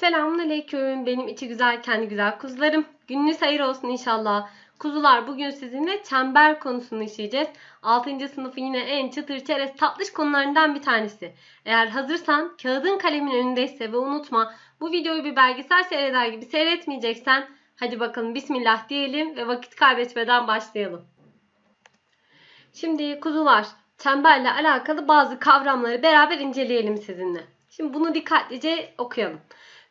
Selamünaleyküm. Benim içi güzel, kendi güzel kuzularım. Gününüz hayır olsun inşallah. Kuzular bugün sizinle çember konusunu işleyeceğiz. 6. sınıfın yine en çıtır çerez tatlış konularından bir tanesi. Eğer hazırsan kağıdın kalemin önündeyse ve unutma bu videoyu bir belgesel seyreder gibi seyretmeyeceksen hadi bakalım bismillah diyelim ve vakit kaybetmeden başlayalım. Şimdi kuzular çemberle alakalı bazı kavramları beraber inceleyelim sizinle. Şimdi bunu dikkatlice okuyalım.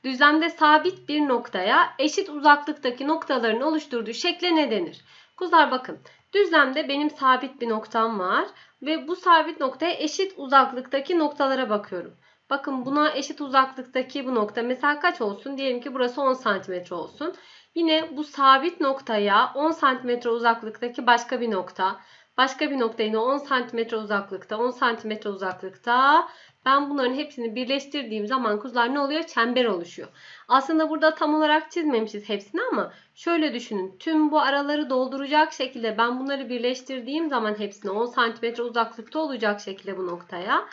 Düzlemde sabit bir noktaya eşit uzaklıktaki noktaların oluşturduğu şekle ne denir? Kuzular bakın. Düzlemde benim sabit bir noktam var ve bu sabit noktaya eşit uzaklıktaki noktalara bakıyorum. Bakın buna eşit uzaklıktaki bu nokta mesela kaç olsun? Diyelim ki burası 10 cm olsun. Yine bu sabit noktaya 10 cm uzaklıktaki başka bir nokta, başka bir nokta yine 10 cm uzaklıkta, 10 cm uzaklıkta ben bunların hepsini birleştirdiğim zaman kuzular ne oluyor? Çember oluşuyor. Aslında burada tam olarak çizmemişiz hepsini ama şöyle düşünün. Tüm bu araları dolduracak şekilde ben bunları birleştirdiğim zaman hepsini 10 cm uzaklıkta olacak şekilde bu noktaya.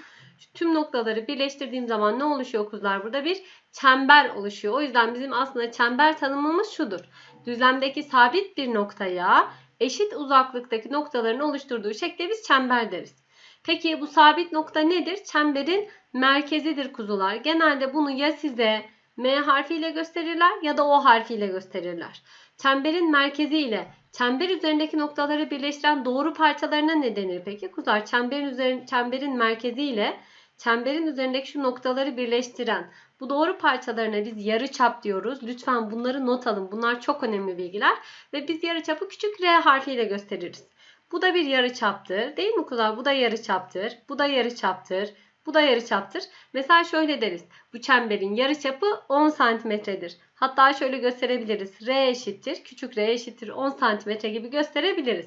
Tüm noktaları birleştirdiğim zaman ne oluşuyor kuzular? Burada bir çember oluşuyor. O yüzden bizim aslında çember tanımımız şudur. Düzlemdeki sabit bir noktaya eşit uzaklıktaki noktaların oluşturduğu şekle biz çember deriz. Peki bu sabit nokta nedir? Çemberin merkezidir kuzular. Genelde bunu ya size M harfiyle gösterirler ya da O harfiyle gösterirler. Çemberin merkezi ile çember üzerindeki noktaları birleştiren doğru parçalarına ne denir peki? Kuzular çemberin, üzerinde, çemberin merkezi ile çemberin üzerindeki şu noktaları birleştiren bu doğru parçalarına biz yarı çap diyoruz. Lütfen bunları not alın. Bunlar çok önemli bilgiler. Ve biz yarı çapı küçük R harfiyle gösteririz. Bu da bir yarı çaptır. Değil mi kuzular? Bu da yarı çaptır. Bu da yarı çaptır. Bu da yarı çaptır. Mesela şöyle deriz. Bu çemberin yarı çapı 10 santimetredir. Hatta şöyle gösterebiliriz. R eşittir. Küçük R eşittir 10 santimetre gibi gösterebiliriz.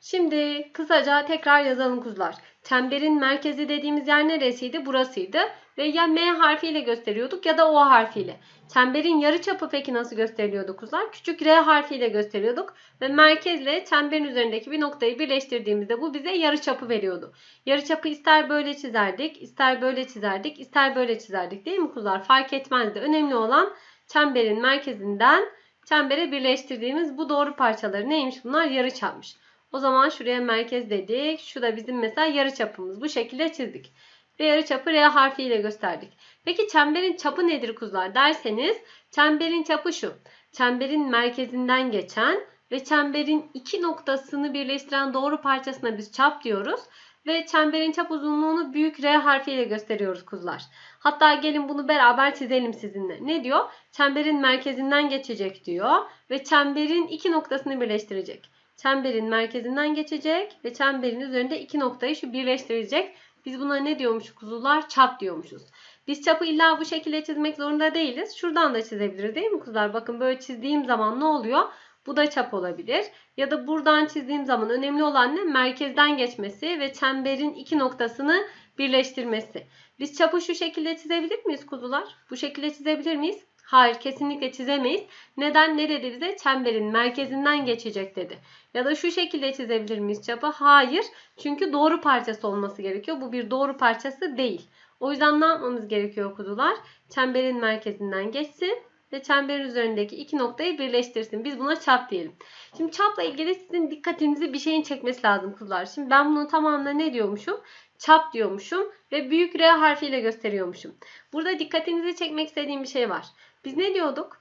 Şimdi kısaca tekrar yazalım kuzular. Çemberin merkezi dediğimiz yer neresiydi? Burasıydı. Ve ya M harfiyle gösteriyorduk ya da O harfiyle. Çemberin yarıçapı peki nasıl gösteriliyordu kuzular? Küçük R harfiyle gösteriyorduk. Ve merkezle çemberin üzerindeki bir noktayı birleştirdiğimizde bu bize yarıçapı veriyordu. Yarıçapı ister böyle çizerdik, ister böyle çizerdik, ister böyle çizerdik değil mi kuzular? Fark etmezdi. Önemli olan çemberin merkezinden çembere birleştirdiğimiz bu doğru parçaları neymiş bunlar? Yarıçapmış. O zaman şuraya merkez dedik. Şu da bizim mesela yarı çapımız. Bu şekilde çizdik. Ve yarı çapı R harfiyle gösterdik. Peki çemberin çapı nedir kuzular derseniz çemberin çapı şu. Çemberin merkezinden geçen ve çemberin iki noktasını birleştiren doğru parçasına biz çap diyoruz. Ve çemberin çap uzunluğunu büyük R harfiyle gösteriyoruz kuzular. Hatta gelin bunu beraber çizelim sizinle. Ne diyor? Çemberin merkezinden geçecek diyor. Ve çemberin iki noktasını birleştirecek çemberin merkezinden geçecek ve çemberin üzerinde iki noktayı şu birleştirecek. Biz buna ne diyormuşuz kuzular? Çap diyormuşuz. Biz çapı illa bu şekilde çizmek zorunda değiliz. Şuradan da çizebiliriz değil mi kuzular? Bakın böyle çizdiğim zaman ne oluyor? Bu da çap olabilir. Ya da buradan çizdiğim zaman önemli olan ne? Merkezden geçmesi ve çemberin iki noktasını birleştirmesi. Biz çapı şu şekilde çizebilir miyiz kuzular? Bu şekilde çizebilir miyiz? Hayır kesinlikle çizemeyiz. Neden? Ne dedi bize? Çemberin merkezinden geçecek dedi. Ya da şu şekilde çizebilir miyiz çapı? Hayır. Çünkü doğru parçası olması gerekiyor. Bu bir doğru parçası değil. O yüzden ne yapmamız gerekiyor kuzular? Çemberin merkezinden geçsin ve çemberin üzerindeki iki noktayı birleştirsin. Biz buna çap diyelim. Şimdi çapla ilgili sizin dikkatinizi bir şeyin çekmesi lazım kuzular. Şimdi ben bunun tamamına ne diyormuşum? Çap diyormuşum ve büyük R harfiyle gösteriyormuşum. Burada dikkatinizi çekmek istediğim bir şey var. Biz ne diyorduk?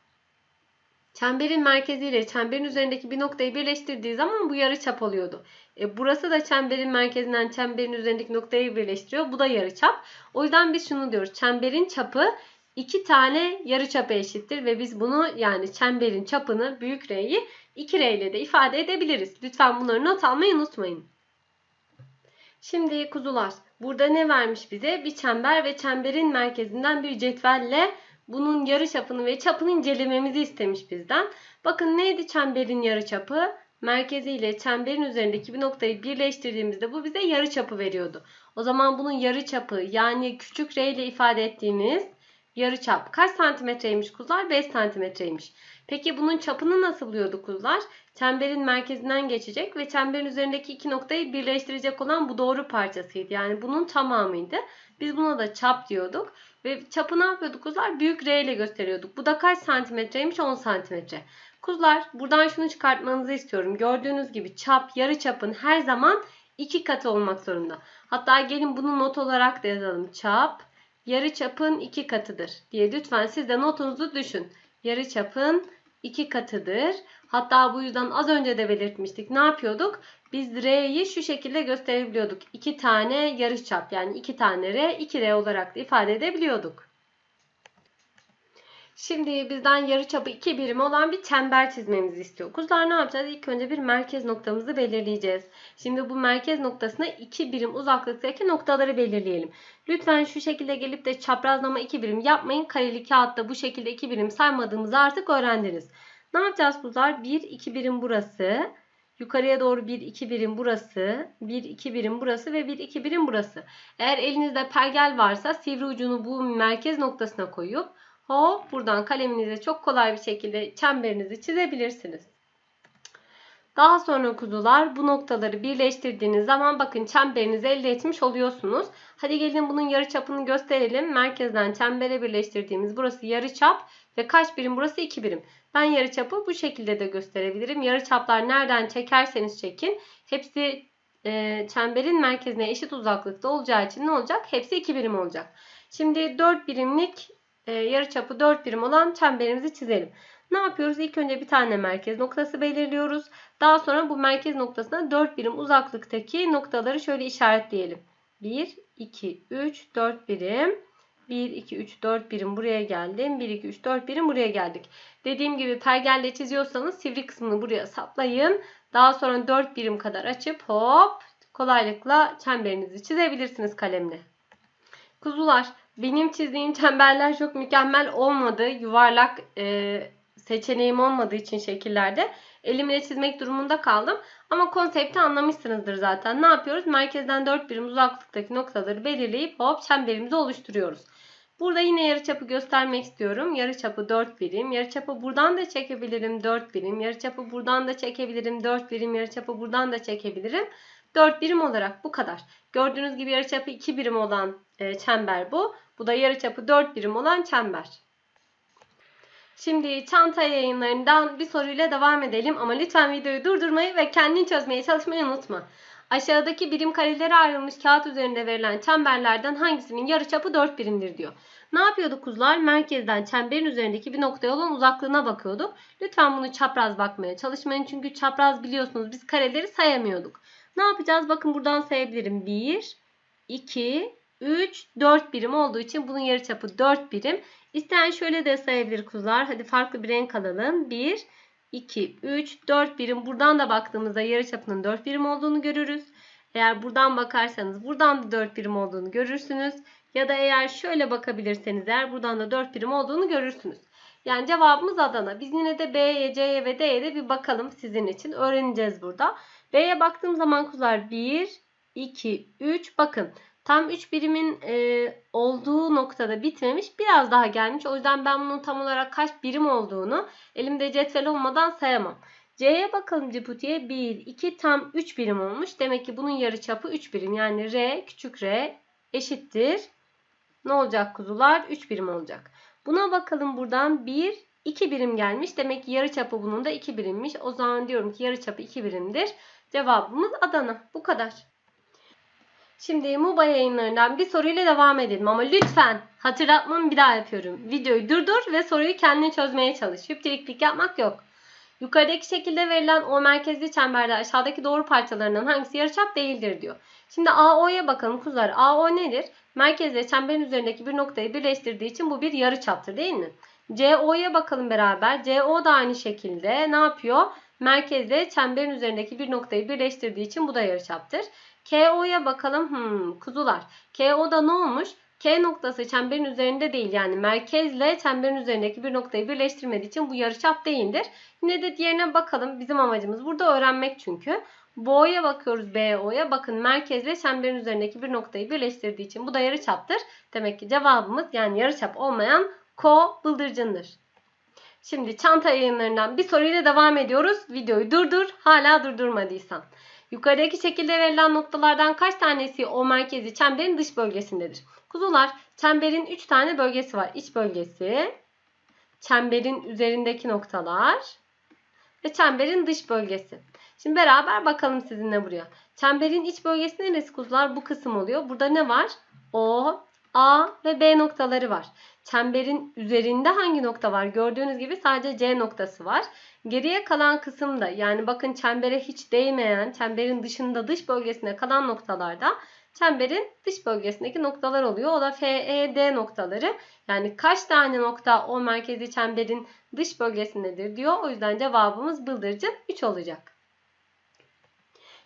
Çemberin merkeziyle çemberin üzerindeki bir noktayı birleştirdiği zaman bu yarı çap oluyordu. E, burası da çemberin merkezinden çemberin üzerindeki noktayı birleştiriyor. Bu da yarı çap. O yüzden biz şunu diyoruz. Çemberin çapı iki tane yarı çapı eşittir ve biz bunu yani çemberin çapını büyük R'yi 2R ile de ifade edebiliriz. Lütfen bunları not almayı unutmayın. Şimdi kuzular burada ne vermiş bize? Bir çember ve çemberin merkezinden bir cetvelle bunun yarı çapını ve çapını incelememizi istemiş bizden. Bakın neydi çemberin yarı çapı? Merkezi ile çemberin üzerindeki bir noktayı birleştirdiğimizde bu bize yarı çapı veriyordu. O zaman bunun yarı çapı yani küçük r ile ifade ettiğimiz yarı çap kaç santimetreymiş kuzular? 5 santimetreymiş. Peki bunun çapını nasıl buluyorduk kuzular? Çemberin merkezinden geçecek ve çemberin üzerindeki iki noktayı birleştirecek olan bu doğru parçasıydı. Yani bunun tamamıydı. Biz buna da çap diyorduk. Ve çapı ne yapıyorduk kuzlar? Büyük R ile gösteriyorduk. Bu da kaç santimetreymiş? 10 santimetre. Kuzlar buradan şunu çıkartmanızı istiyorum. Gördüğünüz gibi çap yarı çapın her zaman iki katı olmak zorunda. Hatta gelin bunu not olarak da yazalım. Çap yarı çapın iki katıdır diye lütfen siz de notunuzu düşün. Yarı çapın iki katıdır. Hatta bu yüzden az önce de belirtmiştik. Ne yapıyorduk? Biz R'yi şu şekilde gösterebiliyorduk. İki tane yarıçap yani iki tane R, iki R olarak da ifade edebiliyorduk. Şimdi bizden yarıçapı 2 birim olan bir çember çizmemizi istiyor. Kuzlar ne yapacağız? İlk önce bir merkez noktamızı belirleyeceğiz. Şimdi bu merkez noktasına 2 birim uzaklıktaki noktaları belirleyelim. Lütfen şu şekilde gelip de çaprazlama 2 birim yapmayın. Kareli kağıtta bu şekilde 2 birim saymadığımızı artık öğrendiniz. Ne yapacağız kuzlar? 1, 2 birim burası. Yukarıya doğru 1, 2 birim burası. 1, 2 birim burası ve 1, 2 birim burası. Eğer elinizde pergel varsa sivri ucunu bu merkez noktasına koyup hop buradan kaleminize çok kolay bir şekilde çemberinizi çizebilirsiniz. Daha sonra kuzular bu noktaları birleştirdiğiniz zaman bakın çemberinizi elde etmiş oluyorsunuz. Hadi gelin bunun yarıçapını gösterelim. Merkezden çembere birleştirdiğimiz burası yarıçap ve kaç birim burası 2 birim. Ben yarıçapı bu şekilde de gösterebilirim. Yarıçaplar nereden çekerseniz çekin. Hepsi e, çemberin merkezine eşit uzaklıkta olacağı için ne olacak? Hepsi 2 birim olacak. Şimdi 4 birimlik e, yarıçapı 4 birim olan çemberimizi çizelim. Ne yapıyoruz? İlk önce bir tane merkez noktası belirliyoruz. Daha sonra bu merkez noktasına 4 birim uzaklıktaki noktaları şöyle işaretleyelim. 1, 2, 3, 4 birim. 1, 2, 3, 4 birim buraya geldim. 1, 2, 3, 4 birim buraya geldik. Dediğim gibi pergelle çiziyorsanız sivri kısmını buraya saplayın. Daha sonra 4 birim kadar açıp hop kolaylıkla çemberinizi çizebilirsiniz kalemle. Kuzular benim çizdiğim çemberler çok mükemmel olmadı. Yuvarlak e, seçeneğim olmadığı için şekillerde elimle çizmek durumunda kaldım. Ama konsepti anlamışsınızdır zaten. Ne yapıyoruz? Merkezden 4 birim uzaklıktaki noktaları belirleyip hop çemberimizi oluşturuyoruz. Burada yine yarıçapı göstermek istiyorum. Yarıçapı 4 birim. Yarıçapı buradan da çekebilirim 4 birim. Yarıçapı buradan da çekebilirim 4 birim. Yarıçapı buradan da çekebilirim. 4 birim olarak bu kadar. Gördüğünüz gibi yarıçapı 2 birim olan e, çember bu. Bu da yarıçapı 4 birim olan çember. Şimdi çanta yayınlarından bir soruyla devam edelim ama lütfen videoyu durdurmayı ve kendin çözmeye çalışmayı unutma. Aşağıdaki birim karelere ayrılmış kağıt üzerinde verilen çemberlerden hangisinin yarıçapı 4 birimdir diyor. Ne yapıyorduk kuzlar? Merkezden çemberin üzerindeki bir noktaya olan uzaklığına bakıyorduk. Lütfen bunu çapraz bakmaya çalışmayın çünkü çapraz biliyorsunuz biz kareleri sayamıyorduk. Ne yapacağız? Bakın buradan sayabilirim. 1, 2, 3, 4 birim olduğu için bunun yarıçapı 4 birim. İsteyen şöyle de sayabilir kuzular. Hadi farklı bir renk alalım. 1, 2, 3, 4 birim. Buradan da baktığımızda yarıçapının 4 birim olduğunu görürüz. Eğer buradan bakarsanız buradan da 4 birim olduğunu görürsünüz. Ya da eğer şöyle bakabilirseniz eğer buradan da 4 birim olduğunu görürsünüz. Yani cevabımız Adana. Biz yine de B'ye, C'ye ve D'ye de bir bakalım sizin için. Öğreneceğiz burada. B'ye baktığım zaman kuzular 1, 2, 3. Bakın tam 3 birimin e, olduğu noktada bitmemiş. Biraz daha gelmiş. O yüzden ben bunun tam olarak kaç birim olduğunu elimde cetvel olmadan sayamam. C'ye bakalım Ciputi'ye 1, 2 tam 3 birim olmuş. Demek ki bunun yarıçapı 3 birim. Yani R küçük R eşittir. Ne olacak kuzular? 3 birim olacak. Buna bakalım buradan 1, 2 birim gelmiş. Demek ki yarıçapı bunun da 2 birimmiş. O zaman diyorum ki yarıçapı 2 birimdir. Cevabımız Adana. Bu kadar. Şimdi MUBA yayınlarından bir soruyla devam edelim ama lütfen hatırlatmamı bir daha yapıyorum. Videoyu durdur ve soruyu kendin çözmeye çalış. Hüptiriklik yapmak yok. Yukarıdaki şekilde verilen o merkezli çemberde aşağıdaki doğru parçalarından hangisi yarıçap değildir diyor. Şimdi AO'ya bakalım kuzular. AO nedir? Merkezle çemberin üzerindeki bir noktayı birleştirdiği için bu bir yarıçaptır değil mi? CO'ya bakalım beraber. CO da aynı şekilde ne yapıyor? Merkezle çemberin üzerindeki bir noktayı birleştirdiği için bu da yarıçaptır. KO'ya bakalım. Hmm, kuzular. KO'da ne olmuş? K noktası çemberin üzerinde değil yani merkezle çemberin üzerindeki bir noktayı birleştirmediği için bu yarıçap değildir. Yine de diğerine bakalım. Bizim amacımız burada öğrenmek çünkü. BO'ya bakıyoruz BO'ya. Bakın merkezle çemberin üzerindeki bir noktayı birleştirdiği için bu da yarıçaptır. Demek ki cevabımız yani yarıçap olmayan ko bıldırcındır. Şimdi çanta yayınlarından bir soruyla devam ediyoruz. Videoyu durdur. Hala durdurmadıysan. Yukarıdaki şekilde verilen noktalardan kaç tanesi o merkezi çemberin dış bölgesindedir? Kuzular çemberin 3 tane bölgesi var. İç bölgesi, çemberin üzerindeki noktalar ve çemberin dış bölgesi. Şimdi beraber bakalım sizinle buraya. Çemberin iç bölgesi neresi kuzular? Bu kısım oluyor. Burada ne var? O, A ve B noktaları var. Çemberin üzerinde hangi nokta var? Gördüğünüz gibi sadece C noktası var. Geriye kalan kısımda yani bakın çembere hiç değmeyen, çemberin dışında dış bölgesinde kalan noktalarda çemberin dış bölgesindeki noktalar oluyor. O da F, E, D noktaları. Yani kaç tane nokta o merkezi çemberin dış bölgesindedir diyor. O yüzden cevabımız bıldırcın 3 olacak.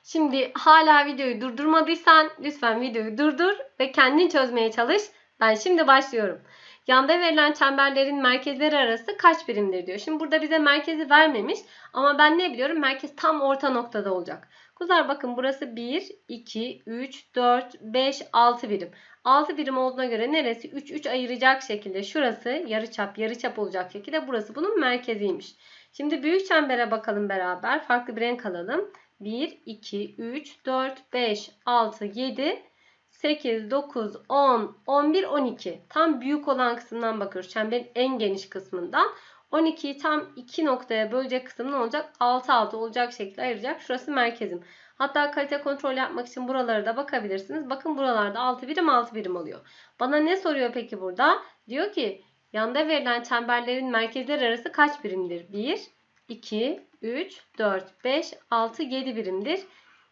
Şimdi hala videoyu durdurmadıysan lütfen videoyu durdur ve kendin çözmeye çalış. Ben şimdi başlıyorum. Yanda verilen çemberlerin merkezleri arası kaç birimdir diyor. Şimdi burada bize merkezi vermemiş ama ben ne biliyorum? Merkez tam orta noktada olacak. Kuzlar bakın burası 1, 2, 3, 4, 5, 6 birim. 6 birim olduğuna göre neresi 3, 3 ayıracak şekilde şurası yarıçap yarıçap olacak şekilde burası bunun merkeziymiş. Şimdi büyük çembere bakalım beraber. Farklı bir renk alalım. 1, 2, 3, 4, 5, 6, 7, 8, 9, 10, 11, 12. Tam büyük olan kısımdan bakıyoruz. Çemberin en geniş kısmından. 12'yi tam 2 noktaya bölecek kısım ne olacak? 6 6 olacak şekilde ayıracak. Şurası merkezim. Hatta kalite kontrol yapmak için buralara da bakabilirsiniz. Bakın buralarda 6 birim 6 birim oluyor. Bana ne soruyor peki burada? Diyor ki yanda verilen çemberlerin merkezler arası kaç birimdir? 1, 2, 3, 4, 5, 6, 7 birimdir.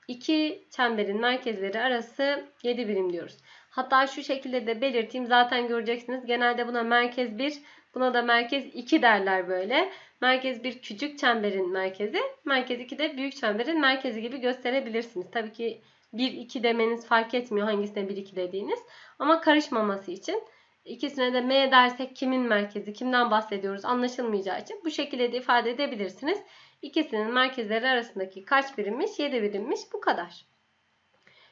İki çemberin merkezleri arası 7 birim diyoruz. Hatta şu şekilde de belirteyim. Zaten göreceksiniz. Genelde buna merkez 1, buna da merkez 2 derler böyle. Merkez 1 küçük çemberin merkezi, merkez 2 de büyük çemberin merkezi gibi gösterebilirsiniz. Tabii ki 1, 2 demeniz fark etmiyor hangisine 1, 2 dediğiniz. Ama karışmaması için ikisine de M dersek kimin merkezi, kimden bahsediyoruz anlaşılmayacağı için bu şekilde de ifade edebilirsiniz. İkisinin merkezleri arasındaki kaç birimmiş? 7 birimmiş. Bu kadar.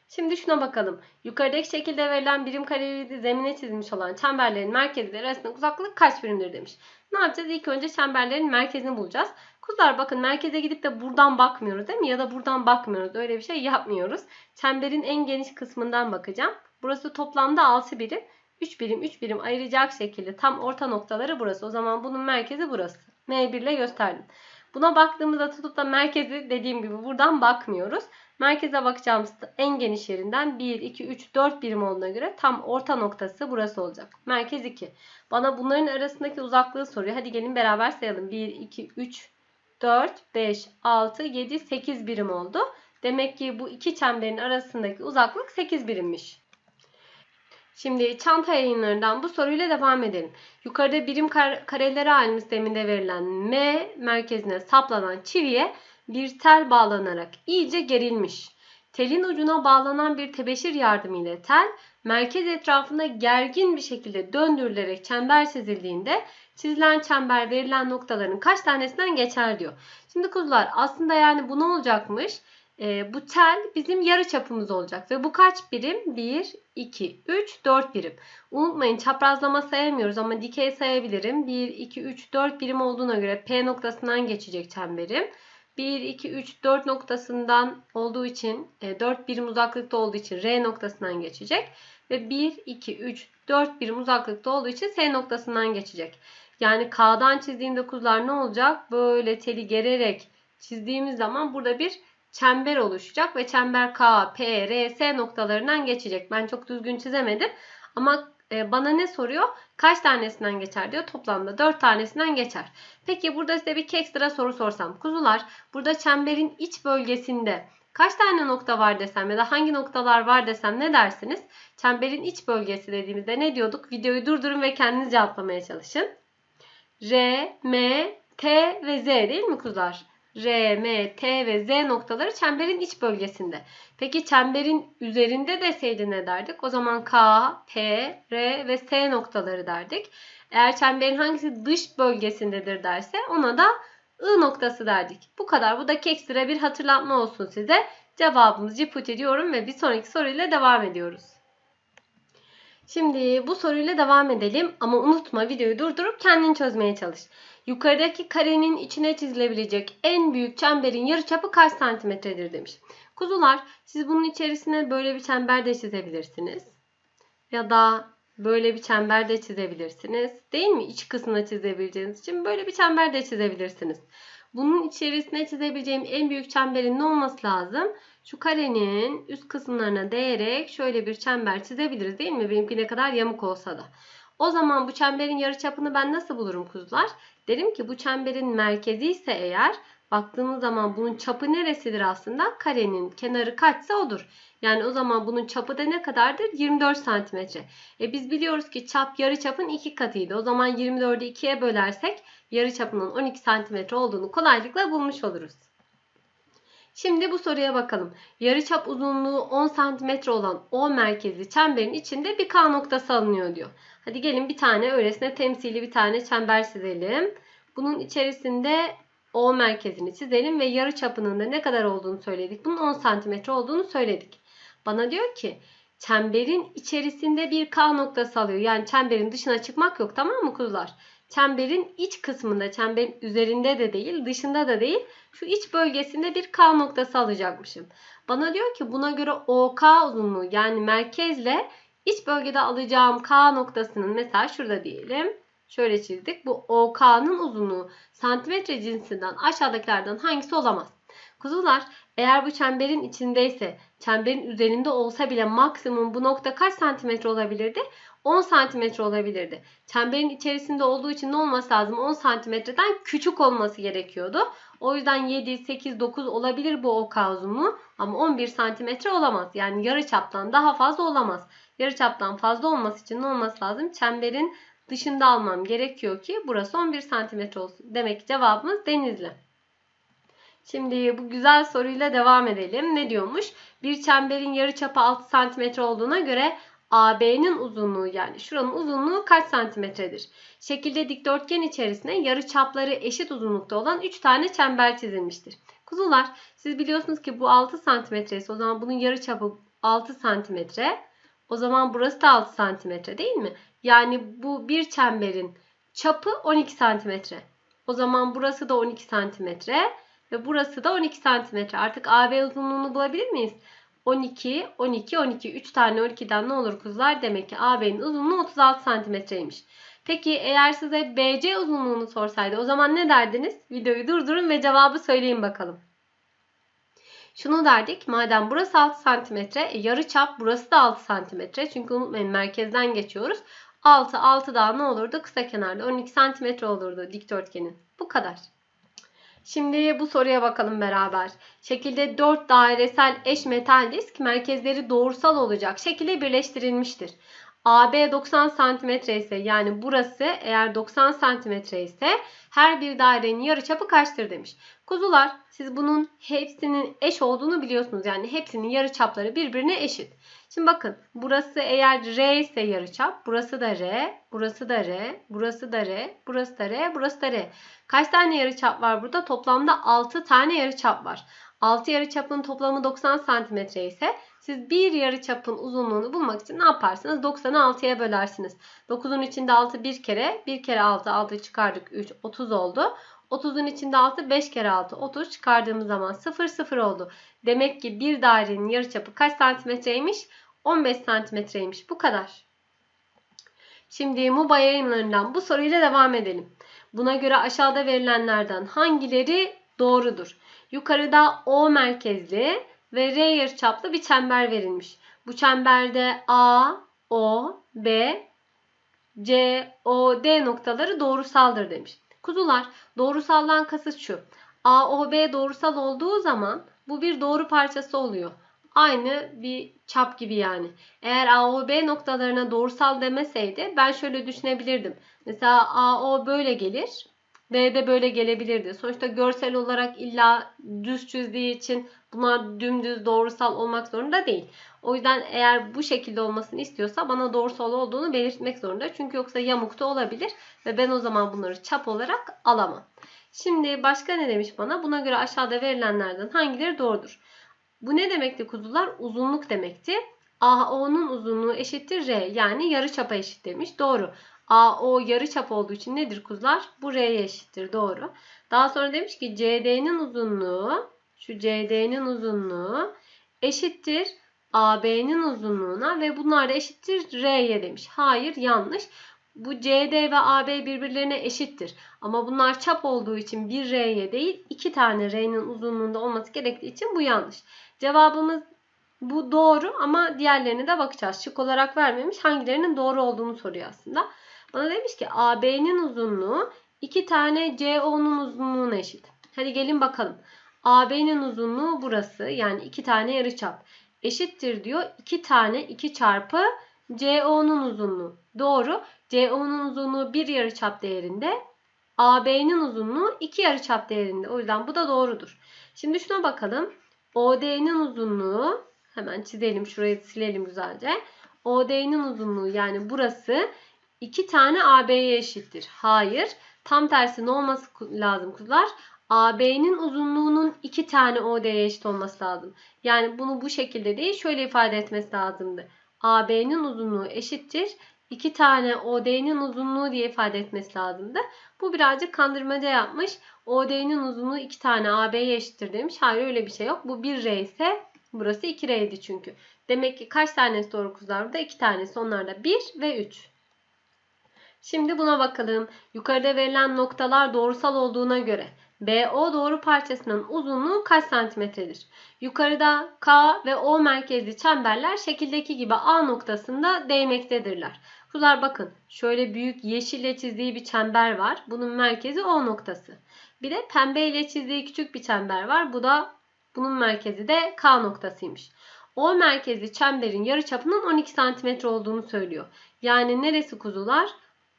Şimdi şuna bakalım. Yukarıdaki şekilde verilen birim kareli zemine çizilmiş olan çemberlerin merkezleri arasındaki uzaklık kaç birimdir demiş. Ne yapacağız? İlk önce çemberlerin merkezini bulacağız. Kuzlar bakın merkeze gidip de buradan bakmıyoruz değil mi? Ya da buradan bakmıyoruz. Öyle bir şey yapmıyoruz. Çemberin en geniş kısmından bakacağım. Burası toplamda 6 birim. 3 birim 3 birim ayıracak şekilde tam orta noktaları burası. O zaman bunun merkezi burası. M1 ile gösterdim. Buna baktığımızda tutup da merkezi dediğim gibi buradan bakmıyoruz. Merkeze bakacağımız en geniş yerinden 1, 2, 3, 4 birim olduğuna göre tam orta noktası burası olacak. Merkez 2. Bana bunların arasındaki uzaklığı soruyor. Hadi gelin beraber sayalım. 1, 2, 3, 4, 5, 6, 7, 8 birim oldu. Demek ki bu iki çemberin arasındaki uzaklık 8 birimmiş. Şimdi çanta yayınlarından bu soruyla devam edelim. Yukarıda birim kar kareleri halinde sisteminde verilen M merkezine saplanan çiviye bir tel bağlanarak iyice gerilmiş. Telin ucuna bağlanan bir tebeşir yardımıyla tel merkez etrafında gergin bir şekilde döndürülerek çember çizildiğinde çizilen çember verilen noktaların kaç tanesinden geçer diyor. Şimdi kuzular aslında yani bu ne olacakmış? E, bu tel bizim yarı çapımız olacak. Ve bu kaç birim? 1, 2, 3, 4 birim. Unutmayın çaprazlama sayamıyoruz ama dikey sayabilirim. 1, 2, 3, 4 birim olduğuna göre P noktasından geçecek çemberim. 1, 2, 3, 4 noktasından olduğu için, 4 e, birim uzaklıkta olduğu için R noktasından geçecek. Ve 1, 2, 3, 4 birim uzaklıkta olduğu için S noktasından geçecek. Yani K'dan çizdiğimde kuzular ne olacak? Böyle teli gererek çizdiğimiz zaman burada bir çember oluşacak ve çember K, P, R, S noktalarından geçecek. Ben çok düzgün çizemedim ama e, bana ne soruyor? Kaç tanesinden geçer diyor. Toplamda 4 tanesinden geçer. Peki burada size bir ekstra soru sorsam. Kuzular burada çemberin iç bölgesinde kaç tane nokta var desem ya da hangi noktalar var desem ne dersiniz? Çemberin iç bölgesi dediğimizde ne diyorduk? Videoyu durdurun ve kendiniz cevaplamaya çalışın. R, M, T ve Z değil mi kuzular? R, M, T ve Z noktaları çemberin iç bölgesinde. Peki çemberin üzerinde deseydi ne derdik? O zaman K, P, R ve S noktaları derdik. Eğer çemberin hangisi dış bölgesindedir derse ona da I noktası derdik. Bu kadar. Bu da ekstra bir hatırlatma olsun size. Cevabımızı put ediyorum ve bir sonraki soruyla devam ediyoruz. Şimdi bu soruyla devam edelim ama unutma videoyu durdurup kendin çözmeye çalış. Yukarıdaki karenin içine çizilebilecek en büyük çemberin yarıçapı kaç santimetredir demiş. Kuzular siz bunun içerisine böyle bir çember de çizebilirsiniz. Ya da böyle bir çember de çizebilirsiniz. Değil mi? İç kısmına çizebileceğiniz için böyle bir çember de çizebilirsiniz. Bunun içerisine çizebileceğim en büyük çemberin ne olması lazım? Şu karenin üst kısımlarına değerek şöyle bir çember çizebiliriz değil mi? Benimki ne kadar yamuk olsa da. O zaman bu çemberin yarıçapını ben nasıl bulurum kuzular? Derim ki bu çemberin merkezi ise eğer baktığımız zaman bunun çapı neresidir aslında? Karenin kenarı kaçsa odur. Yani o zaman bunun çapı da ne kadardır? 24 santimetre. E biz biliyoruz ki çap yarıçapın iki katıydı. O zaman 24'ü 2'ye bölersek yarıçapının 12 santimetre olduğunu kolaylıkla bulmuş oluruz. Şimdi bu soruya bakalım. Yarıçap uzunluğu 10 santimetre olan O merkezli çemberin içinde bir K noktası alınıyor diyor. Hadi gelin bir tane öylesine temsili bir tane çember çizelim. Bunun içerisinde O merkezini çizelim ve yarı çapının da ne kadar olduğunu söyledik. Bunun 10 santimetre olduğunu söyledik. Bana diyor ki çemberin içerisinde bir K noktası alıyor. Yani çemberin dışına çıkmak yok tamam mı kuzular? Çemberin iç kısmında, çemberin üzerinde de değil, dışında da değil, şu iç bölgesinde bir K noktası alacakmışım. Bana diyor ki buna göre OK uzunluğu yani merkezle iç bölgede alacağım K noktasının mesela şurada diyelim. Şöyle çizdik. Bu OK'nın uzunluğu santimetre cinsinden aşağıdakilerden hangisi olamaz? Kuzular eğer bu çemberin içindeyse çemberin üzerinde olsa bile maksimum bu nokta kaç santimetre olabilirdi? 10 santimetre olabilirdi. Çemberin içerisinde olduğu için ne olması lazım? 10 santimetreden küçük olması gerekiyordu. O yüzden 7, 8, 9 olabilir bu OK uzunluğu ama 11 santimetre olamaz. Yani yarı çaptan daha fazla olamaz. Yarı çaptan fazla olması için ne olması lazım? Çemberin dışında almam gerekiyor ki burası 11 santimetre olsun. Demek ki cevabımız denizli. Şimdi bu güzel soruyla devam edelim. Ne diyormuş? Bir çemberin yarıçapı 6 santimetre olduğuna göre AB'nin uzunluğu yani şuranın uzunluğu kaç santimetredir? Şekilde dikdörtgen içerisine yarı çapları eşit uzunlukta olan 3 tane çember çizilmiştir. Kuzular siz biliyorsunuz ki bu 6 santimetre ise o zaman bunun yarı çapı 6 santimetre. O zaman burası da 6 santimetre değil mi? Yani bu bir çemberin çapı 12 santimetre. O zaman burası da 12 santimetre ve burası da 12 santimetre. Artık AB uzunluğunu bulabilir miyiz? 12, 12, 12. 3 tane 12'den ne olur kuzular? Demek ki AB'nin uzunluğu 36 santimetreymiş. Peki eğer size BC uzunluğunu sorsaydı o zaman ne derdiniz? Videoyu durdurun ve cevabı söyleyin bakalım. Şunu derdik. Madem burası 6 santimetre, e, yarı çap burası da 6 santimetre. Çünkü unutmayın merkezden geçiyoruz. 6, 6 daha ne olurdu? Kısa kenarda 12 santimetre olurdu dikdörtgenin. Bu kadar. Şimdi bu soruya bakalım beraber. Şekilde 4 dairesel eş metal disk merkezleri doğrusal olacak şekilde birleştirilmiştir. AB 90 cm ise yani burası eğer 90 cm ise her bir dairenin yarıçapı kaçtır demiş. Kuzular siz bunun hepsinin eş olduğunu biliyorsunuz. Yani hepsinin yarıçapları birbirine eşit. Şimdi bakın burası eğer R ise yarıçap, burası da R, burası da R, burası da R, burası da R, burası da R. Kaç tane yarıçap var burada? Toplamda 6 tane yarıçap var. 6 yarıçapın toplamı 90 cm ise siz bir yarıçapın uzunluğunu bulmak için ne yaparsınız? 90'ı 6'ya bölersiniz. 9'un içinde 6 bir kere, 1 kere 6, 6 çıkardık 3, 30 oldu. 30'un içinde 6 5 kere 6 30 çıkardığımız zaman 0 0 oldu. Demek ki bir dairenin yarıçapı kaç santimetreymiş? 15 santimetreymiş. Bu kadar. Şimdi MUBA yayınlarından bu soruyla devam edelim. Buna göre aşağıda verilenlerden hangileri doğrudur? Yukarıda O merkezli ve R yarıçaplı bir çember verilmiş. Bu çemberde A, O, B, C, O, D noktaları doğrusaldır demiş. Kuzular doğrusaldan kasıt şu. AOB doğrusal olduğu zaman bu bir doğru parçası oluyor. Aynı bir çap gibi yani. Eğer AOB noktalarına doğrusal demeseydi ben şöyle düşünebilirdim. Mesela AO böyle gelir. B de böyle gelebilirdi. Sonuçta görsel olarak illa düz çizdiği için bunlar dümdüz doğrusal olmak zorunda değil. O yüzden eğer bu şekilde olmasını istiyorsa bana doğrusal olduğunu belirtmek zorunda. Çünkü yoksa yamuk da olabilir ve ben o zaman bunları çap olarak alamam. Şimdi başka ne demiş bana? Buna göre aşağıda verilenlerden hangileri doğrudur? Bu ne demekti kuzular? Uzunluk demekti. AO'nun uzunluğu eşittir R yani yarı çapa eşit demiş. Doğru. AO yarı çap olduğu için nedir kuzular? Bu R'ye eşittir. Doğru. Daha sonra demiş ki CD'nin uzunluğu şu CD'nin uzunluğu eşittir AB'nin uzunluğuna ve bunlar da eşittir R'ye demiş. Hayır yanlış. Bu CD ve AB birbirlerine eşittir. Ama bunlar çap olduğu için bir R'ye değil iki tane R'nin uzunluğunda olması gerektiği için bu yanlış. Cevabımız bu doğru ama diğerlerine de bakacağız. Şık olarak vermemiş hangilerinin doğru olduğunu soruyor aslında. Bana demiş ki AB'nin uzunluğu iki tane CO'nun uzunluğuna eşit. Hadi gelin bakalım. AB'nin uzunluğu burası yani iki tane yarıçap. Eşittir diyor 2 tane 2 çarpı CO'nun uzunluğu. Doğru. CO'nun uzunluğu 1 yarıçap değerinde. AB'nin uzunluğu 2 yarıçap değerinde. O yüzden bu da doğrudur. Şimdi şuna bakalım. OD'nin uzunluğu hemen çizelim şurayı silelim güzelce. OD'nin uzunluğu yani burası 2 tane AB'ye eşittir. Hayır. Tam tersi ne olması lazım kızlar? AB'nin uzunluğunun 2 tane OD'ye eşit olması lazım. Yani bunu bu şekilde değil şöyle ifade etmesi lazımdı. AB'nin uzunluğu eşittir. 2 tane OD'nin uzunluğu diye ifade etmesi lazımdı. Bu birazcık kandırmaca yapmış. OD'nin uzunluğu 2 tane AB'ye eşittir demiş. Hayır öyle bir şey yok. Bu 1R ise burası 2R'ydi çünkü. Demek ki kaç tanesi doğru kızlar burada? 2 tanesi. Onlar da 1 ve 3. Şimdi buna bakalım. Yukarıda verilen noktalar doğrusal olduğuna göre BO doğru parçasının uzunluğu kaç santimetredir? Yukarıda K ve O merkezli çemberler şekildeki gibi A noktasında değmektedirler. Kuzlar bakın şöyle büyük yeşille çizdiği bir çember var. Bunun merkezi O noktası. Bir de pembe ile çizdiği küçük bir çember var. Bu da bunun merkezi de K noktasıymış. O merkezli çemberin yarıçapının 12 cm olduğunu söylüyor. Yani neresi kuzular?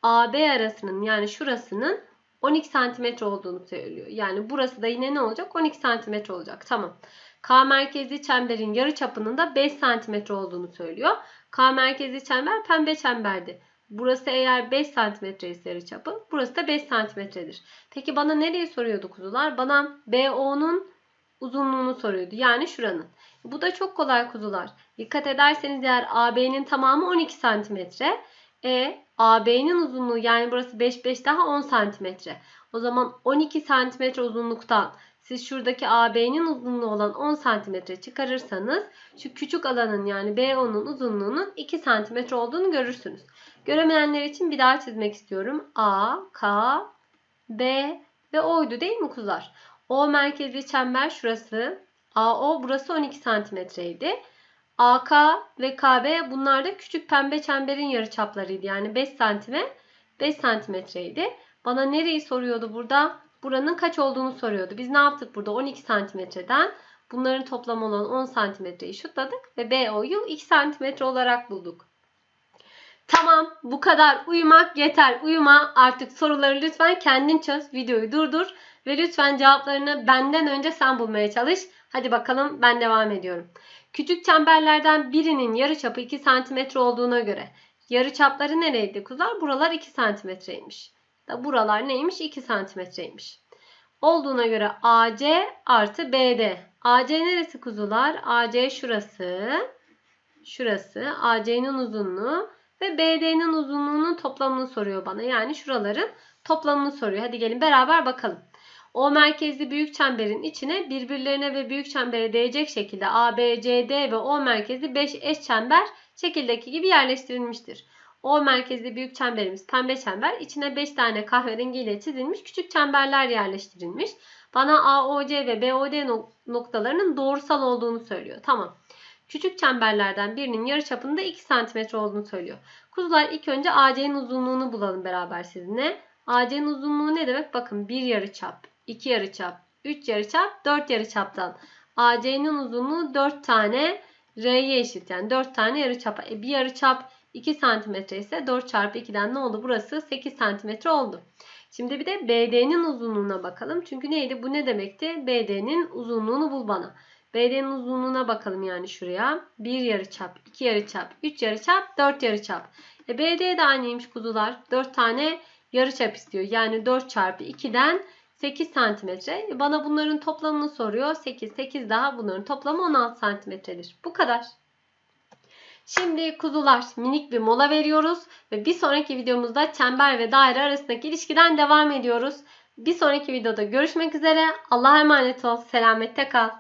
AB arasının yani şurasının 12 cm olduğunu söylüyor. Yani burası da yine ne olacak? 12 cm olacak. Tamam. K merkezli çemberin yarı çapının da 5 cm olduğunu söylüyor. K merkezli çember pembe çemberdi. Burası eğer 5 cm ise yarı çapı, burası da 5 cm'dir. Peki bana nereyi soruyordu kuzular? Bana BO'nun uzunluğunu soruyordu. Yani şuranın. Bu da çok kolay kuzular. Dikkat ederseniz eğer AB'nin tamamı 12 cm. E AB'nin uzunluğu yani burası 5 5 daha 10 santimetre. O zaman 12 santimetre uzunluktan siz şuradaki AB'nin uzunluğu olan 10 santimetre çıkarırsanız şu küçük alanın yani BO'nun uzunluğunun 2 santimetre olduğunu görürsünüz. Göremeyenler için bir daha çizmek istiyorum. A, K, B ve O'ydu değil mi kuzlar? O merkezli çember şurası. AO burası 12 santimetreydi. AK ve KB bunlar da küçük pembe çemberin yarıçaplarıydı. Yani 5 santime 5 santimetreydi. Bana nereyi soruyordu burada? Buranın kaç olduğunu soruyordu. Biz ne yaptık burada? 12 santimetreden bunların toplamı olan 10 santimetreyi şutladık ve BO'yu 2 santimetre olarak bulduk. Tamam bu kadar uyumak yeter. Uyuma artık soruları lütfen kendin çöz. Videoyu durdur ve lütfen cevaplarını benden önce sen bulmaya çalış. Hadi bakalım ben devam ediyorum. Küçük çemberlerden birinin yarıçapı 2 cm olduğuna göre yarıçapları nereydi kuzlar? Buralar 2 cm'ymiş. Da buralar neymiş? 2 cm'ymiş. Olduğuna göre AC artı BD. AC neresi kuzular? AC şurası. Şurası. AC'nin uzunluğu ve BD'nin uzunluğunun toplamını soruyor bana. Yani şuraların toplamını soruyor. Hadi gelin beraber bakalım. O merkezli büyük çemberin içine birbirlerine ve büyük çembere değecek şekilde A, B, C, D ve O merkezli 5 eş çember şekildeki gibi yerleştirilmiştir. O merkezli büyük çemberimiz pembe çember. içine 5 tane kahverengi ile çizilmiş küçük çemberler yerleştirilmiş. Bana AOC ve BOD noktalarının doğrusal olduğunu söylüyor. Tamam. Küçük çemberlerden birinin yarıçapında 2 cm olduğunu söylüyor. Kuzular ilk önce AC'nin uzunluğunu bulalım beraber sizinle. AC'nin uzunluğu ne demek? Bakın bir yarıçap, 2 yarıçap, 3 yarıçap, 4 yarıçaptan. AC'nin uzunluğu 4 tane R'ye eşit. Yani 4 tane yarıçap. E bir yarıçap 2 cm ise 4 çarpı 2'den ne oldu? Burası 8 cm oldu. Şimdi bir de BD'nin uzunluğuna bakalım. Çünkü neydi? Bu ne demekti? BD'nin uzunluğunu bul bana. BD'nin uzunluğuna bakalım yani şuraya. 1 yarıçap, 2 yarıçap, 3 yarıçap, 4 yarıçap. E BD de aynıymış kuzular. 4 tane yarıçap istiyor. Yani 4 çarpı 2'den 8 santimetre. Bana bunların toplamını soruyor. 8, 8 daha bunların toplamı 16 santimetredir. Bu kadar. Şimdi kuzular minik bir mola veriyoruz ve bir sonraki videomuzda çember ve daire arasındaki ilişkiden devam ediyoruz. Bir sonraki videoda görüşmek üzere. Allah'a emanet ol. Selamette kal.